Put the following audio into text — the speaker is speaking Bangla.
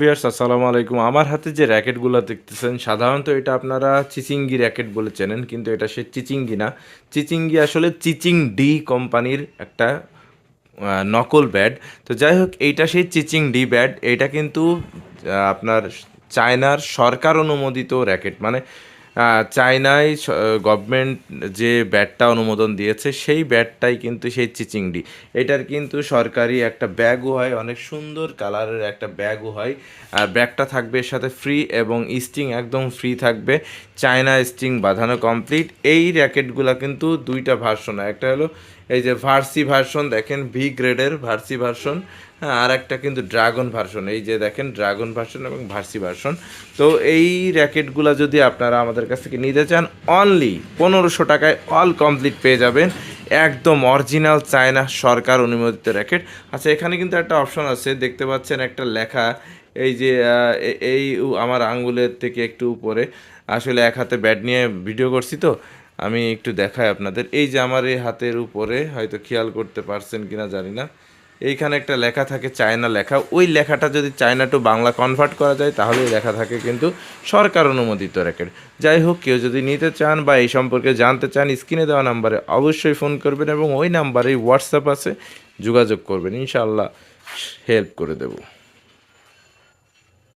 ভিয়ার্স আসসালামু আলাইকুম। আমার হাতে যে র্যাকেটগুলো দেখতেছেন, সাধারণত এটা আপনারা চিচিঙ্গি র্যাকেট বলে চেনেন, কিন্তু এটা সে চিচিঙ্গি না। চিচিঙ্গি আসলে চিচিং ডি কোম্পানির একটা নকল ব্যাড তো যাই হোক, এইটা সেই চিচিং ডি ব্যাড এটা কিন্তু আপনার চায়নার সরকার অনুমোদিত র্যাকেট। মানে চায়নায় গভর্নমেন্ট যে ব্যাটটা অনুমোদন দিয়েছে, সেই ব্যাটটাই কিন্তু সেই চিচিংডি। এটার কিন্তু সরকারি একটা ব্যাগও হয়, অনেক সুন্দর কালারের একটা ব্যাগও হয়। আর ব্যাগটা থাকবে এর সাথে ফ্রি এবং স্টিং একদম ফ্রি থাকবে। চায়না স্টিং বাঁধানো কমপ্লিট এই র্যাকেটগুলো কিন্তু দুইটা ভার্সন একটা হলো এই যে ভার্সি ভার্সন দেখেন ভি গ্রেডের ভার্সি ভার্সন হ্যাঁ আর একটা কিন্তু ড্রাগন ভার্সন এই যে দেখেন ড্রাগন ভার্সন এবং ভার্সি ভার্সন তো এই র্যাকেটগুলো যদি আপনারা আমাদের কাছ থেকে নিতে চান অনলি পনেরোশো টাকায় অল কমপ্লিট পেয়ে যাবেন। একদম অরিজিনাল চায়না সরকার অনুমোদিত র্যাকেট আচ্ছা এখানে কিন্তু একটা অপশন আছে, দেখতে পাচ্ছেন একটা লেখা। এই যে এই আমার আঙ্গুলের থেকে একটু উপরে। আসলে এক হাতে ব্যাট নিয়ে ভিডিও করছি তো। আমি একটু দেখাই আপনাদের। এই যে আমার এই হাতের উপরে, হয়তো খেয়াল করতে পারছেন কিনা জানি না। এইখানে একটা লেখা থাকে চায়না লেখা। ওই লেখাটা যদি চায়না টু বাংলা কনভার্ট করা যায়, তাহলে লেখা থাকে কিন্তু সরকার অনুমোদিত র্যাকেট যাই হোক, কেউ যদি নিতে চান বা এই সম্পর্কে জানতে চান, স্ক্রিনে দেওয়া নাম্বারে অবশ্যই ফোন করবেন এবং ওই নাম্বারেই হোয়াটসঅ্যাপ আছে, যোগাযোগ করবেন। ইনশাআল্লাহ হেল্প করে দেবো।